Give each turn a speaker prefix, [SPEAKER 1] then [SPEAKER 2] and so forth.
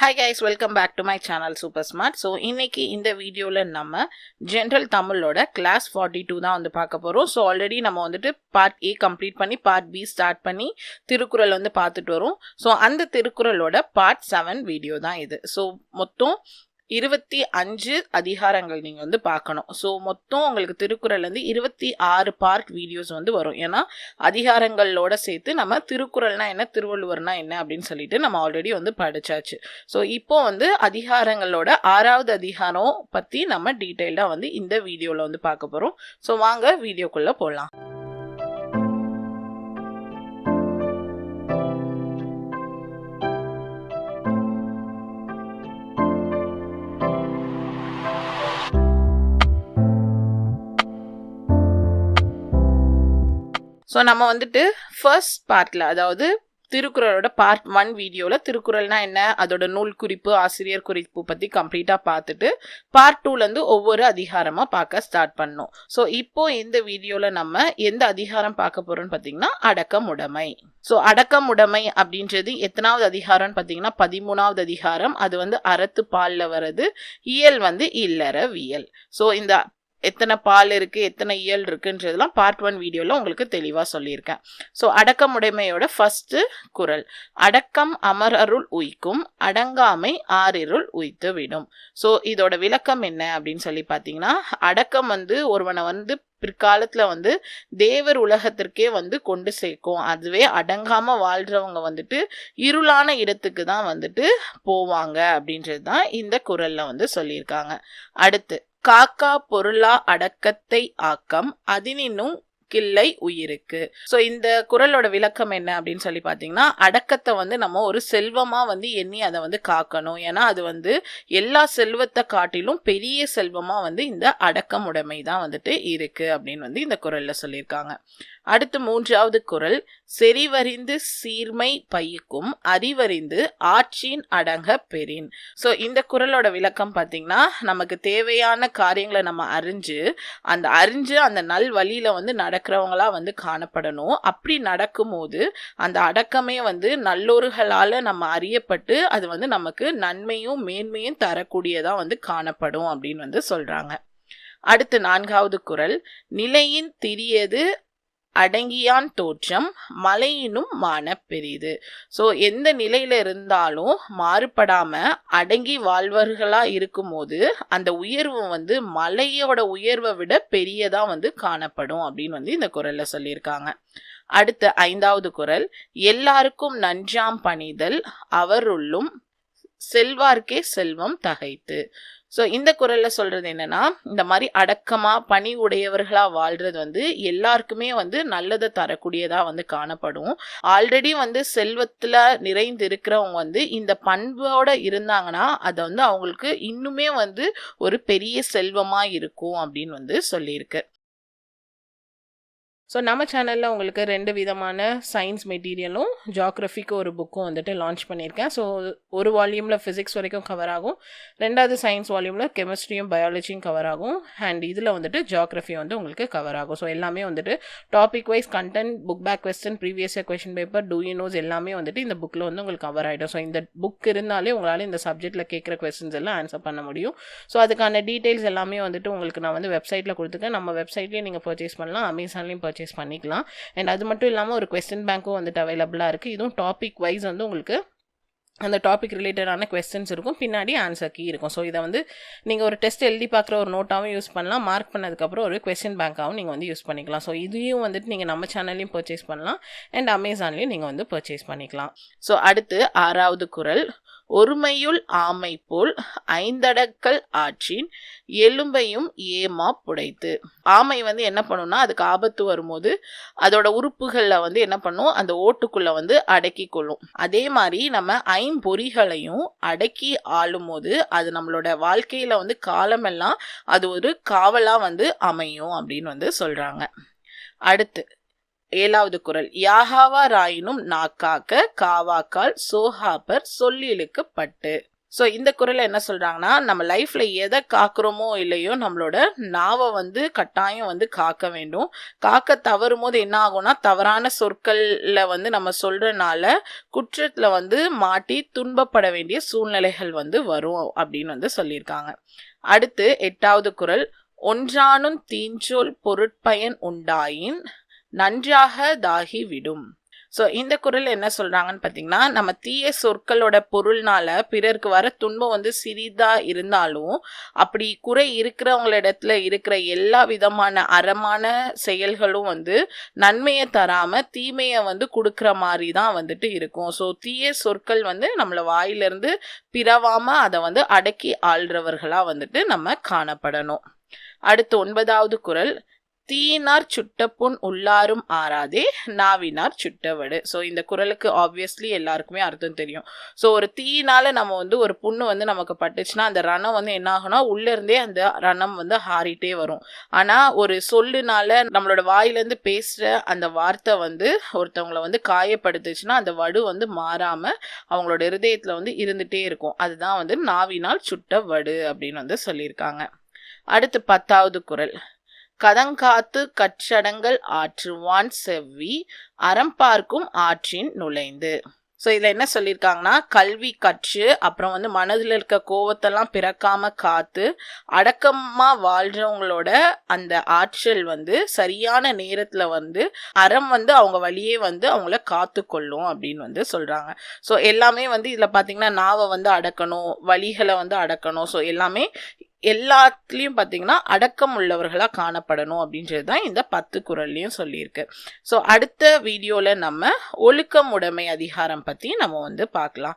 [SPEAKER 1] hi guys welcome back to my channel super smart so இன்றைக்கி இந்த வீடியோவில் நம்ம ஜென்ரல் தமிழோட கிளாஸ் ஃபார்ட்டி டூ தான் வந்து பார்க்க போகிறோம் ஸோ ஆல்ரெடி நம்ம வந்துட்டு பார்ட் ஏ கம்ப்ளீட் பண்ணி பார்ட் பி ஸ்டார்ட் பண்ணி திருக்குறள் வந்து பார்த்துட்டு வரும் ஸோ அந்த திருக்குறளோட பார்ட் செவன் வீடியோ தான் இது ஸோ மொத்தம் இருபத்தி அஞ்சு அதிகாரங்கள் நீங்கள் வந்து பார்க்கணும் ஸோ மொத்தம் உங்களுக்கு திருக்குறள்லேருந்து இருபத்தி ஆறு பார்ட் வீடியோஸ் வந்து வரும் ஏன்னா அதிகாரங்களோட சேர்த்து நம்ம திருக்குறள்னா என்ன திருவள்ளுவர்னா என்ன அப்படின்னு சொல்லிட்டு நம்ம ஆல்ரெடி வந்து படித்தாச்சு ஸோ இப்போ வந்து அதிகாரங்களோட ஆறாவது அதிகாரம் பற்றி நம்ம டீட்டெயில்டாக வந்து இந்த வீடியோவில் வந்து பார்க்க போகிறோம் ஸோ வாங்க வீடியோக்குள்ளே போகலாம் ஸோ நம்ம வந்துட்டு ஃபர்ஸ்ட் பார்ட்டில் அதாவது திருக்குறளோட பார்ட் ஒன் வீடியோவில் திருக்குறள்னா என்ன அதோட நூல் குறிப்பு ஆசிரியர் குறிப்பு பற்றி கம்ப்ளீட்டாக பார்த்துட்டு பார்ட் டூலேருந்து ஒவ்வொரு அதிகாரமாக பார்க்க ஸ்டார்ட் பண்ணோம் ஸோ இப்போ இந்த வீடியோவில் நம்ம எந்த அதிகாரம் பார்க்க போகிறோம்னு பார்த்தீங்கன்னா உடைமை ஸோ அடக்கம் உடைமை அப்படின்றது எத்தனாவது அதிகாரம்னு பார்த்தீங்கன்னா பதிமூணாவது அதிகாரம் அது வந்து அறத்து பாலில் வர்றது இயல் வந்து இல்லற வியல் ஸோ இந்த எத்தனை பால் இருக்குது எத்தனை இயல் இருக்குன்றதெல்லாம் பார்ட் ஒன் வீடியோவில் உங்களுக்கு தெளிவாக சொல்லியிருக்கேன் ஸோ அடக்கமுடைமையோட ஃபஸ்ட்டு குரல் அடக்கம் அமர் அருள் உய்க்கும் அடங்காமை ஆறிருள் உய்த்து விடும் ஸோ இதோட விளக்கம் என்ன அப்படின்னு சொல்லி பார்த்தீங்கன்னா அடக்கம் வந்து ஒருவனை வந்து பிற்காலத்தில் வந்து தேவர் உலகத்திற்கே வந்து கொண்டு சேர்க்கும் அதுவே அடங்காமல் வாழ்கிறவங்க வந்துட்டு இருளான இடத்துக்கு தான் வந்துட்டு போவாங்க அப்படின்றது தான் இந்த குரலில் வந்து சொல்லியிருக்காங்க அடுத்து காக்கா பொருளா அடக்கத்தை ஆக்கம் அதனினும் கிள்ளை உயிருக்கு ஸோ இந்த குரலோட விளக்கம் என்ன அப்படின்னு சொல்லி பார்த்தீங்கன்னா அடக்கத்தை வந்து நம்ம ஒரு செல்வமாக வந்து எண்ணி அதை வந்து காக்கணும் ஏன்னா அது வந்து எல்லா செல்வத்தை காட்டிலும் பெரிய செல்வமாக வந்து இந்த அடக்கம் உடைமை தான் வந்துட்டு இருக்குது அப்படின்னு வந்து இந்த குரலில் சொல்லியிருக்காங்க அடுத்து மூன்றாவது குரல் செறிவறிந்து சீர்மை பயிக்கும் அறிவறிந்து ஆட்சியின் அடங்க பெறின் ஸோ இந்த குரலோட விளக்கம் பார்த்தீங்கன்னா நமக்கு தேவையான காரியங்களை நம்ம அறிஞ்சு அந்த அறிஞ்சு அந்த நல் வழியில் வந்து நடக்கிறவங்களா வந்து காணப்படணும் அப்படி நடக்கும்போது அந்த அடக்கமே வந்து நல்லோர்களால் நம்ம அறியப்பட்டு அது வந்து நமக்கு நன்மையும் மேன்மையும் தரக்கூடியதாக வந்து காணப்படும் அப்படின்னு வந்து சொல்கிறாங்க அடுத்து நான்காவது குரல் நிலையின் திரியது அடங்கியான் தோற்றம் மலையினும் மான பெரிது ஸோ எந்த நிலையில இருந்தாலும் மாறுபடாம அடங்கி வாழ்வர்களா இருக்கும்போது அந்த உயர்வு வந்து மலையோட உயர்வை விட பெரியதா வந்து காணப்படும் அப்படின்னு வந்து இந்த குரல்ல சொல்லியிருக்காங்க அடுத்த ஐந்தாவது குரல் எல்லாருக்கும் நன்றாம் பணிதல் அவருள்ளும் செல்வார்க்கே செல்வம் தகைத்து ஸோ இந்த குரலில் சொல்கிறது என்னென்னா இந்த மாதிரி அடக்கமாக பணி உடையவர்களாக வாழ்கிறது வந்து எல்லாருக்குமே வந்து நல்லதை தரக்கூடியதாக வந்து காணப்படும் ஆல்ரெடி வந்து செல்வத்தில் நிறைந்து இருக்கிறவங்க வந்து இந்த பண்போடு இருந்தாங்கன்னா அதை வந்து அவங்களுக்கு இன்னுமே வந்து ஒரு பெரிய செல்வமாக இருக்கும் அப்படின்னு வந்து சொல்லியிருக்கு ஸோ நம்ம சேனலில் உங்களுக்கு ரெண்டு விதமான சயின்ஸ் மெட்டீரியலும் ஜாக்ரஃபிக்கு ஒரு புக்கும் வந்துட்டு லான்ச் பண்ணியிருக்கேன் ஸோ ஒரு வால்யூமில் ஃபிசிக்ஸ் வரைக்கும் கவர் ஆகும் ரெண்டாவது சயின்ஸ் வால்யூமில் கெமிஸ்ட்ரியும் பயாலஜியும் கவர் ஆகும் அண்ட் இதில் வந்துட்டு ஜாக்ரஃபி வந்து உங்களுக்கு கவர் ஆகும் ஸோ எல்லாமே வந்துட்டு topic wise content book back question previous year question paper டூ நோஸ் எல்லாமே வந்துட்டு இந்த புக்கில் வந்து உங்களுக்கு கவர் ஆகிடும் ஸோ இந்த புக் இருந்தாலே உங்களால் இந்த சப்ஜெக்ட்டில் கேட்குற கொஸ்டின்ஸ் எல்லாம் ஆன்சர் பண்ண முடியும் ஸோ அதுக்கான டீட்டெயில்ஸ் எல்லாமே வந்துட்டு உங்களுக்கு நான் வந்து வெப்சைட்டில் கொடுத்துருக்கேன் நம்ம வெப்சைட்லேயே நீங்கள் பர்ச்சேஸ் பண்ணலாம் அமேசான்லேயும் பர்ச்சேஸ் பர்ச்சேஸ் பண்ணிக்கலாம் அண்ட் அது மட்டும் இல்லாமல் ஒரு கொஸ்டின் பேங்க்கும் வந்துட்டு அவைலபிளாக இருக்குது இதுவும் டாபிக் வைஸ் வந்து உங்களுக்கு அந்த டாபிக் ரிலேட்டடான கொஸ்டின்ஸ் இருக்கும் பின்னாடி ஆன்சர் கீ இருக்கும் ஸோ இதை வந்து நீங்கள் ஒரு டெஸ்ட் எழுதி பார்க்குற ஒரு நோட்டாகவும் யூஸ் பண்ணலாம் மார்க் பண்ணதுக்கப்புறம் ஒரு கொஸ்டின் பேங்காகவும் நீங்கள் வந்து யூஸ் பண்ணிக்கலாம் ஸோ இதையும் வந்துட்டு நீங்கள் நம்ம சேனல்லையும் பர்ச்சேஸ் பண்ணலாம் அண்ட் அமேசான்லேயும் நீங்கள் வந்து பர்ச்சேஸ் பண்ணிக்கலாம் ஸோ அடுத்து ஆறாவது குரல் ஒருமையுள் ஆமை போல் ஐந்தடக்கல் ஆற்றின் எலும்பையும் ஏமா புடைத்து ஆமை வந்து என்ன பண்ணும்னா அதுக்கு ஆபத்து வரும்போது அதோட உறுப்புகளில் வந்து என்ன பண்ணும் அந்த ஓட்டுக்குள்ளே வந்து அடக்கி கொள்ளும் அதே மாதிரி நம்ம ஐம்பொறிகளையும் அடக்கி ஆளும்போது அது நம்மளோட வாழ்க்கையில் வந்து காலமெல்லாம் அது ஒரு காவலாக வந்து அமையும் அப்படின்னு வந்து சொல்கிறாங்க அடுத்து ஏழாவது குரல் யாகாவா ராயினும் நாக்காக்க காவாக்கால் சோஹாபர் சொல்லிலுக்கு பட்டு ஸோ இந்த குரலில் என்ன சொல்கிறாங்கன்னா நம்ம லைஃப்பில் எதை காக்குறோமோ இல்லையோ நம்மளோட நாவை வந்து கட்டாயம் வந்து காக்க வேண்டும் காக்க தவறும் போது என்ன ஆகும்னா தவறான சொற்களில் வந்து நம்ம சொல்கிறனால குற்றத்தில் வந்து மாட்டி துன்பப்பட வேண்டிய சூழ்நிலைகள் வந்து வரும் அப்படின்னு வந்து சொல்லியிருக்காங்க அடுத்து எட்டாவது குரல் ஒன்றானும் தீஞ்சோல் பொருட்பயன் உண்டாயின் நன்றாக தாகிவிடும் ஸோ இந்த குரல் என்ன சொல்கிறாங்கன்னு பார்த்தீங்கன்னா நம்ம தீய சொற்களோட பொருள்னால பிறருக்கு வர துன்பம் வந்து சிறிதாக இருந்தாலும் அப்படி குறை இருக்கிறவங்களிடத்துல இருக்கிற எல்லா விதமான அறமான செயல்களும் வந்து நன்மையை தராமல் தீமையை வந்து கொடுக்குற மாதிரி தான் வந்துட்டு இருக்கும் ஸோ தீய சொற்கள் வந்து நம்மளை வாயிலிருந்து பிறவாமல் அதை வந்து அடக்கி ஆள்றவர்களாக வந்துட்டு நம்ம காணப்படணும் அடுத்து ஒன்பதாவது குரல் தீயினார் சுட்ட புண் உள்ளாரும் ஆறாதே நாவினார் சுட்டவடு ஸோ இந்த குரலுக்கு ஆப்வியஸ்லி எல்லாருக்குமே அர்த்தம் தெரியும் ஸோ ஒரு தீயினால் நம்ம வந்து ஒரு புண்ணு வந்து நமக்கு பட்டுச்சுன்னா அந்த ரணம் வந்து என்ன ஆகும்னா உள்ளேருந்தே அந்த ரணம் வந்து ஹாரிட்டே வரும் ஆனால் ஒரு சொல்லுனால நம்மளோட வாயிலேருந்து பேசுகிற அந்த வார்த்தை வந்து ஒருத்தவங்களை வந்து காயப்படுத்துச்சுன்னா அந்த வடு வந்து மாறாமல் அவங்களோட ஹிருதயத்தில் வந்து இருந்துகிட்டே இருக்கும் அதுதான் வந்து நாவினால் சுட்ட வடு அப்படின்னு வந்து சொல்லியிருக்காங்க அடுத்து பத்தாவது குரல் கதங்காத்து கற்றடங்கள் ஆற்றுவான் செவ்வி அறம்பார்க்கும் ஆற்றின் நுழைந்து ஸோ இதில் என்ன சொல்லியிருக்காங்கன்னா கல்வி கற்று அப்புறம் வந்து மனதில் இருக்க கோவத்தெல்லாம் பிறக்காம காத்து அடக்கமாக வாழ்கிறவங்களோட அந்த ஆற்றல் வந்து சரியான நேரத்தில் வந்து அறம் வந்து அவங்க வழியே வந்து அவங்கள காத்துக்கொள்ளும் அப்படின்னு வந்து சொல்கிறாங்க ஸோ எல்லாமே வந்து இதில் பார்த்தீங்கன்னா நாவை வந்து அடக்கணும் வழிகளை வந்து அடக்கணும் ஸோ எல்லாமே எல்லாத்துலேயும் பார்த்தீங்கன்னா அடக்கம் உள்ளவர்களாக காணப்படணும் அப்படின்றது தான் இந்த பத்து குரல்லையும் சொல்லியிருக்கு ஸோ அடுத்த வீடியோவில் நம்ம ஒழுக்கம் உடைமை அதிகாரம் பற்றி நம்ம வந்து பார்க்கலாம்